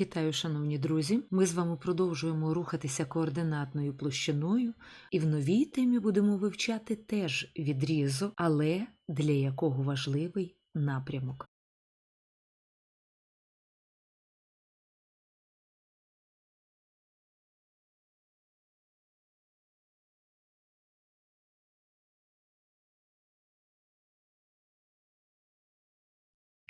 Вітаю, шановні друзі! Ми з вами продовжуємо рухатися координатною площиною, і в новій темі будемо вивчати теж відрізок, але для якого важливий напрямок.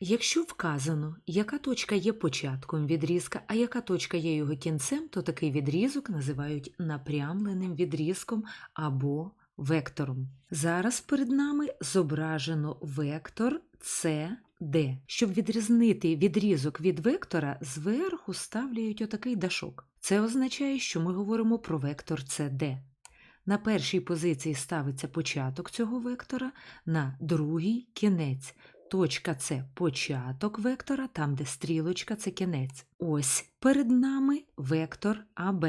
Якщо вказано, яка точка є початком відрізка, а яка точка є його кінцем, то такий відрізок називають напрямленим відрізком або вектором. Зараз перед нами зображено вектор CD. Щоб відрізнити відрізок від вектора, зверху ставлять отакий дашок. Це означає, що ми говоримо про вектор CD. На першій позиції ставиться початок цього вектора, на другій кінець. Точка це початок вектора, там, де стрілочка це кінець. Ось перед нами вектор АБ.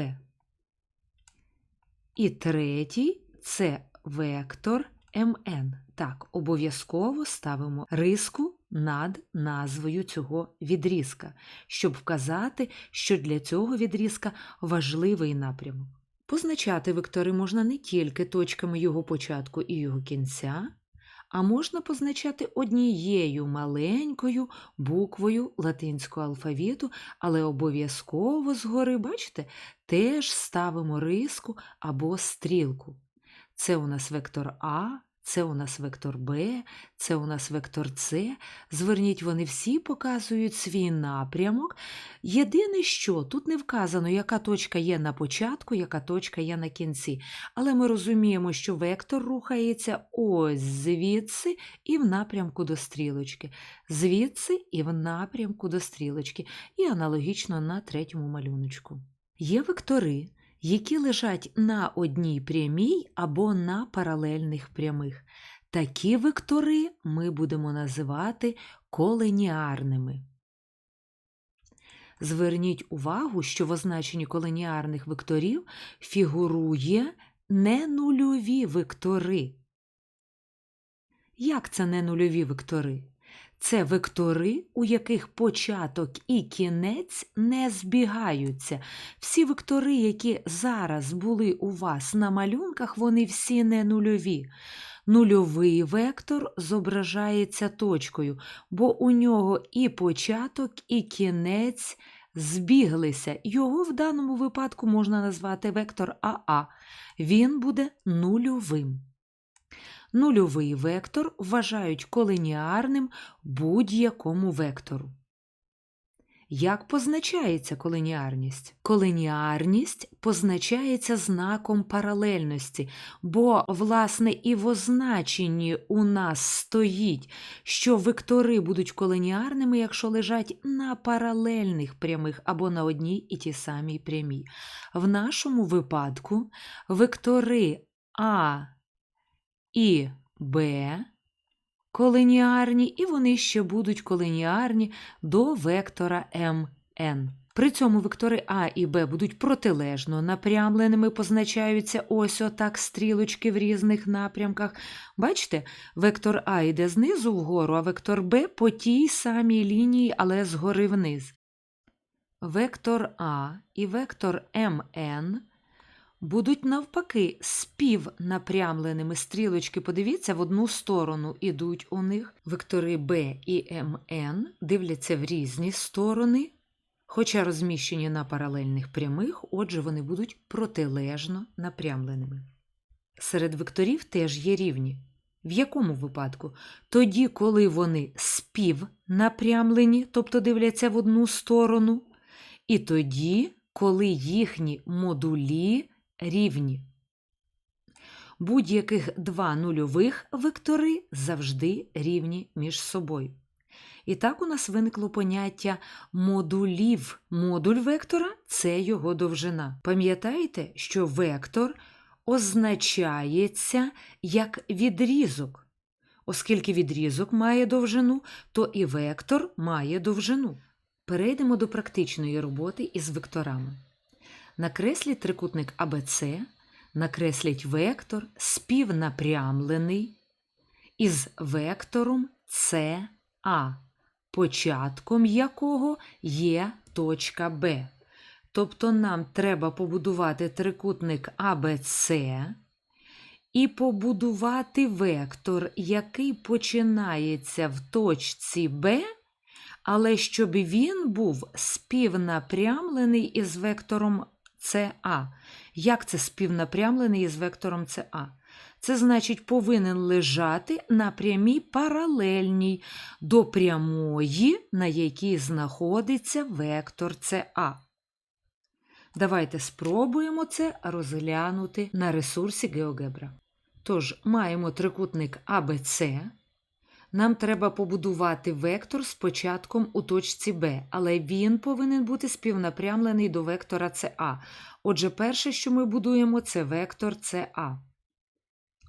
І третій це вектор МН. Так, обов'язково ставимо риску над назвою цього відрізка, щоб вказати, що для цього відрізка важливий напрямок. Позначати вектори можна не тільки точками його початку і його кінця, а можна позначати однією маленькою буквою латинського алфавіту, але обов'язково згори, бачите, теж ставимо риску або стрілку. Це у нас вектор А, це у нас вектор Б, це у нас вектор С. Зверніть, вони всі показують свій напрямок. Єдине, що тут не вказано, яка точка є на початку, яка точка є на кінці. Але ми розуміємо, що вектор рухається ось звідси і в напрямку до стрілочки, звідси і в напрямку до стрілочки, і аналогічно на третьому малюночку. Є вектори, які лежать на одній прямій або на паралельних прямих. Такі вектори ми будемо називати коленіарними. Зверніть увагу, що в означенні коленіарних векторів фігурує ненульові вектори. Як це ненульові вектори? Це вектори, у яких початок і кінець не збігаються. Всі вектори, які зараз були у вас на малюнках, вони всі не нульові. Нульовий вектор зображається точкою, бо у нього і початок, і кінець збіглися. Його в даному випадку можна назвати вектор АА. Він буде нульовим. Нульовий вектор вважають колініарним будь-якому вектору. Як позначається колініарність? Колініарність позначається знаком паралельності, бо, власне, і в означенні у нас стоїть, що вектори будуть колініарними, якщо лежать на паралельних прямих або на одній і тій самій прямій. В нашому випадку вектори А і Б колініарні, і вони ще будуть колініарні до вектора МН. При цьому вектори А і Б будуть протилежно напрямленими, позначаються ось отак стрілочки в різних напрямках. Бачите, вектор А йде знизу вгору, а вектор Б по тій самій лінії, але згори вниз. Вектор А і вектор МН будуть навпаки співнапрямленими стрілочки, подивіться, в одну сторону ідуть у них вектори Б і МН, дивляться в різні сторони, хоча розміщені на паралельних прямих, отже, вони будуть протилежно напрямленими. Серед векторів теж є рівні. В якому випадку? Тоді, коли вони співнапрямлені, тобто дивляться в одну сторону, і тоді, коли їхні модулі рівні. Будь-яких два нульових вектори завжди рівні між собою. І так у нас виникло поняття модулів. Модуль вектора це його довжина. Пам'ятаєте, що вектор означається як відрізок. Оскільки відрізок має довжину, то і вектор має довжину. Перейдемо до практичної роботи із векторами. Накресліть трикутник АБЦ, накресліть вектор співнапрямлений із вектором СА, початком якого є точка Б. Тобто нам треба побудувати трикутник АБЦ і побудувати вектор, який починається в точці Б, але щоб він був співнапрямлений із вектором СА. Як це співнапрямлений із вектором СА? Це значить, повинен лежати на прямій паралельній до прямої, на якій знаходиться вектор СА. Давайте спробуємо це розглянути на ресурсі GeoGebra. Тож, маємо трикутник АБЦ. Нам треба побудувати вектор з початком у точці Б, але він повинен бути співнапрямлений до вектора СА. Отже, перше, що ми будуємо, це вектор СА.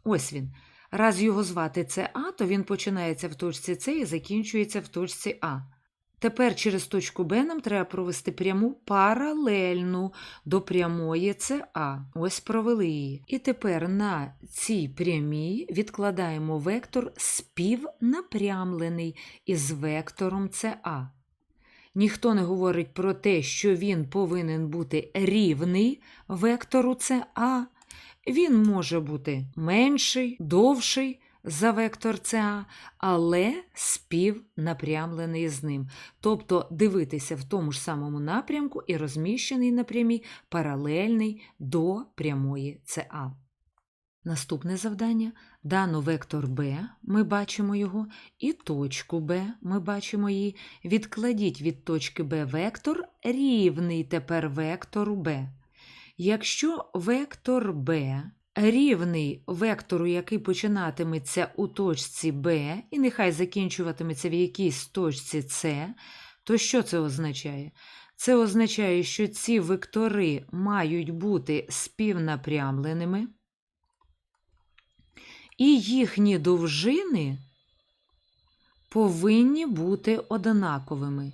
Ось він. Раз його звати СА, то він починається в точці С і закінчується в точці А. Тепер через точку Б нам треба провести пряму паралельну до прямої СА. Ось провели її. І тепер на цій прямій відкладаємо вектор співнапрямлений із вектором СА. Ніхто не говорить про те, що він повинен бути рівний вектору СА. Він може бути менший, довший за вектор СА, але співнапрямлений з ним. Тобто дивитися в тому ж самому напрямку і розміщений на прямій паралельний до прямої СА. Наступне завдання дано вектор b, ми бачимо його, і точку b, ми бачимо її. Відкладіть від точки b вектор рівний тепер вектору b. Якщо вектор b рівний вектору, який починатиметься у точці b, і нехай закінчуватиметься в якійсь точці c, то що це означає? Це означає, що ці вектори мають бути співнапрямленими, і їхні довжини повинні бути однаковими.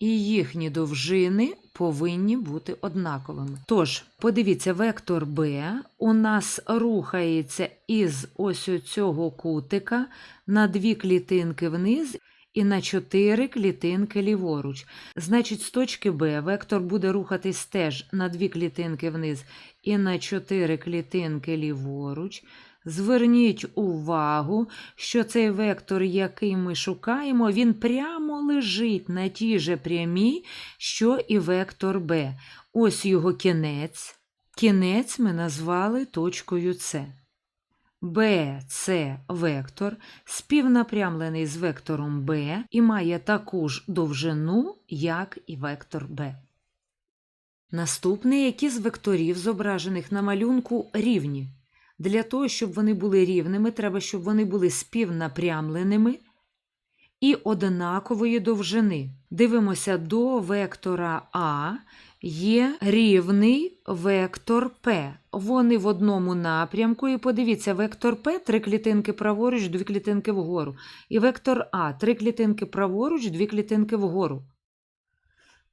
І їхні довжини повинні бути однаковими. Тож, подивіться, вектор b у нас рухається із ось цього кутика на дві клітинки вниз і на чотири клітинки ліворуч. Значить, з точки b вектор буде рухатись теж на дві клітинки вниз і на чотири клітинки ліворуч. Зверніть увагу, що цей вектор, який ми шукаємо, він прямо лежить на тій же прямій, що і вектор b. Ось його кінець. Кінець ми назвали точкою С. B – це вектор, співнапрямлений з вектором b і має таку ж довжину, як і вектор b. Наступне, які з векторів, зображених на малюнку, рівні. Для того, щоб вони були рівними, треба, щоб вони були співнапрямленими і однакової довжини. Дивимося до вектора А є рівний вектор П. Вони в одному напрямку. І подивіться, вектор П три клітинки праворуч, дві клітинки вгору. І вектор А три клітинки праворуч, дві клітинки вгору.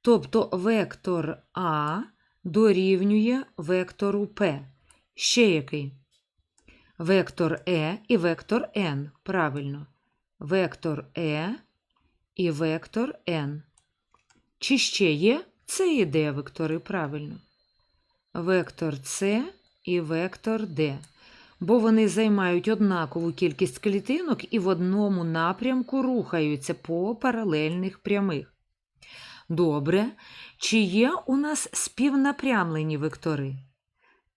Тобто вектор А дорівнює вектору П. Ще який? Вектор Е і вектор N. Правильно. Вектор Е і вектор N. Чи ще є? Це і Д вектори, правильно. Вектор С і вектор Д. Бо вони займають однакову кількість клітинок і в одному напрямку рухаються по паралельних прямих. Добре. Чи є у нас співнапрямлені вектори?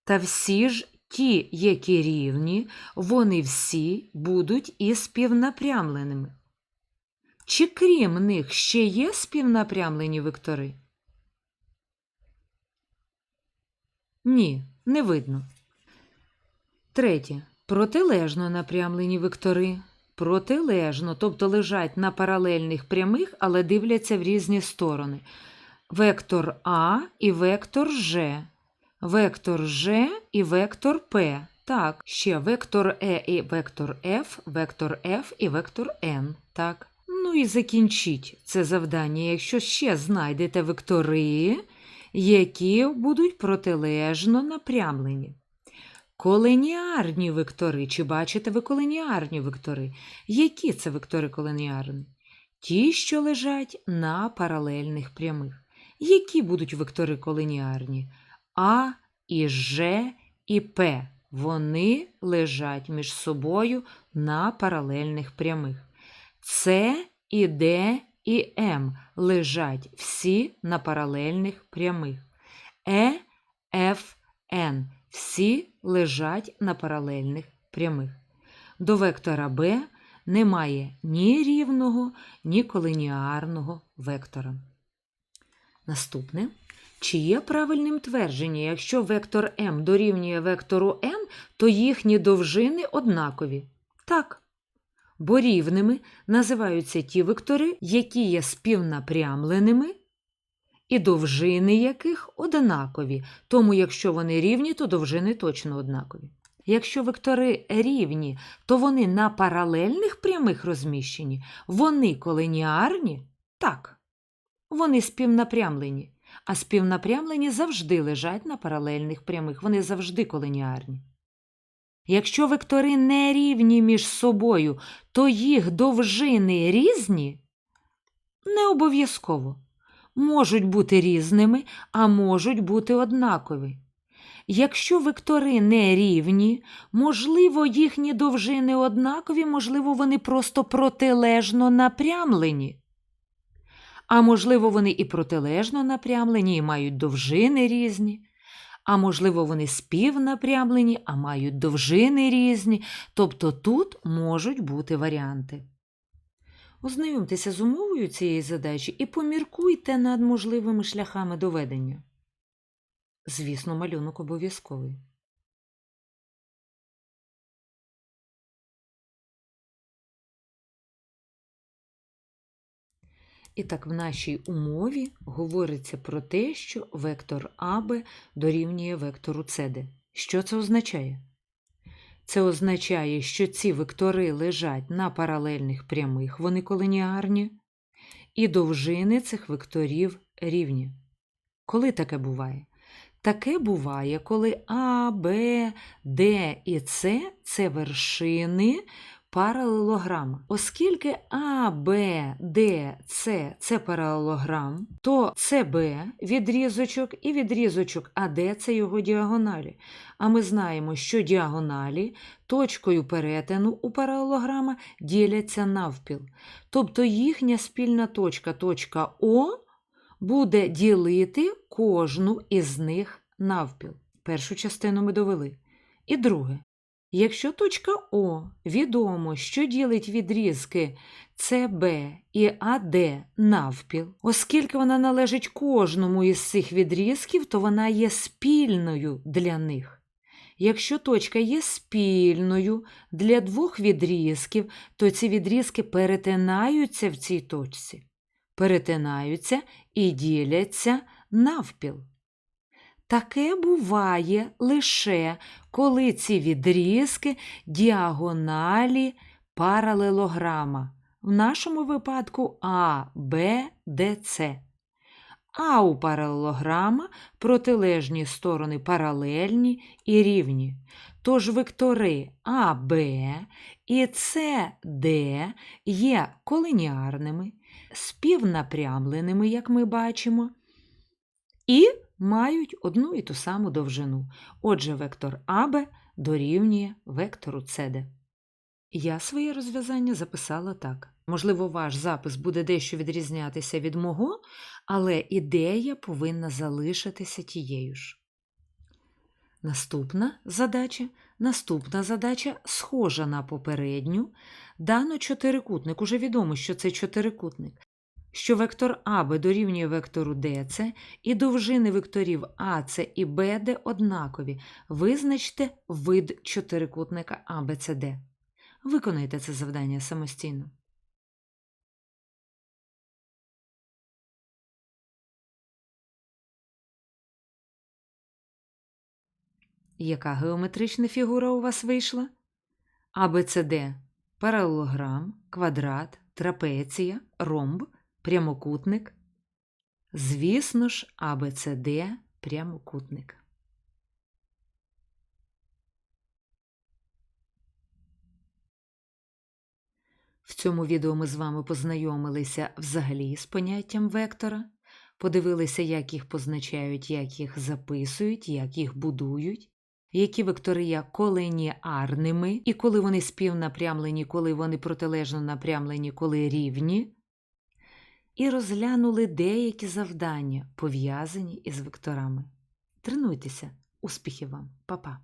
Та всі ж ті, які рівні, вони всі будуть і співнапрямленими. Чи крім них ще є співнапрямлені вектори? Ні, не видно. Третє. Протилежно напрямлені вектори. Протилежно, тобто лежать на паралельних прямих, але дивляться в різні сторони. Вектор А і вектор Ж. Вектор Ж і вектор П. Так, ще вектор Е і вектор Ф, вектор Ф і вектор Н. Так. Ну і закінчіть це завдання, якщо ще знайдете вектори, які будуть протилежно напрямлені. Коленіарні вектори. Чи бачите ви коленіарні вектори? Які це вектори коленіарні? Ті, що лежать на паралельних прямих. Які будуть вектори колініарні? А і Ж і П. Вони лежать між собою на паралельних прямих. С і Д і М лежать всі на паралельних прямих. Е, Ф, Н всі лежать на паралельних прямих. До вектора Б немає ні рівного, ні колініарного вектора. Наступне. Чи є правильним твердження, якщо вектор М дорівнює вектору N, то їхні довжини однакові? Так. Бо рівними називаються ті вектори, які є співнапрямленими, і довжини яких однакові. Тому, якщо вони рівні, то довжини точно однакові. Якщо вектори рівні, то вони на паралельних прямих розміщені, вони колініарні? Так. Вони співнапрямлені, а співнапрямлені завжди лежать на паралельних прямих, вони завжди колініарні. Якщо вектори не рівні між собою, то їх довжини різні? Не обов'язково. Можуть бути різними, а можуть бути однакові. Якщо вектори не рівні, можливо, їхні довжини однакові, можливо, вони просто протилежно напрямлені. А можливо, вони і протилежно напрямлені, і мають довжини різні. А можливо, вони співнапрямлені, а мають довжини різні. Тобто тут можуть бути варіанти. Ознайомтеся з умовою цієї задачі і поміркуйте над можливими шляхами доведення. Звісно, малюнок обов'язковий. І так, в нашій умові говориться про те, що вектор АБ дорівнює вектору СД. Що це означає? Це означає, що ці вектори лежать на паралельних прямих, вони колініарні, і довжини цих векторів рівні. Коли таке буває? Таке буває, коли А, Б, Д і С це вершини паралелограма. Оскільки А, Б, Д, С це паралелограм, то СБ відрізочок і відрізочок АД це його діагоналі. А ми знаємо, що діагоналі точкою перетину у паралелограма діляться навпіл. Тобто їхня спільна точка, точка О, буде ділити кожну із них навпіл. Першу частину ми довели. І друге. Якщо точка О відомо, що ділить відрізки СБ і АД навпіл, оскільки вона належить кожному із цих відрізків, то вона є спільною для них. Якщо точка є спільною для двох відрізків, то ці відрізки перетинаються в цій точці, перетинаються і діляться навпіл. Таке буває лише коли ці відрізки діагоналі паралелограма, в нашому випадку А, Б, Д, С. А у паралелограма протилежні сторони паралельні і рівні. Тож вектори А, Б і С, Д є колініарними, співнапрямленими, як ми бачимо, і мають одну і ту саму довжину. Отже, вектор АБ дорівнює вектору СД. Я своє розв'язання записала так. Можливо, ваш запис буде дещо відрізнятися від мого, але ідея повинна залишитися тією ж. Наступна задача Наступна задача схожа на попередню. Дано чотирикутник. Уже відомо, що це чотирикутник що вектор АБ дорівнює вектору ДЦ і довжини векторів АЦ і БД однакові. Визначте вид чотирикутника АБЦД. Виконайте це завдання самостійно. Яка геометрична фігура у вас вийшла? АБЦД паралелограм, квадрат, трапеція, ромб прямокутник. Звісно ж, АБЦД прямокутник. В цьому відео ми з вами познайомилися взагалі з поняттям вектора, подивилися, як їх позначають, як їх записують, як їх будують, які вектори є колініарними, і коли вони співнапрямлені, коли вони протилежно напрямлені, коли рівні і розглянули деякі завдання, пов'язані із векторами. Тренуйтеся, успіхів вам, Па-па!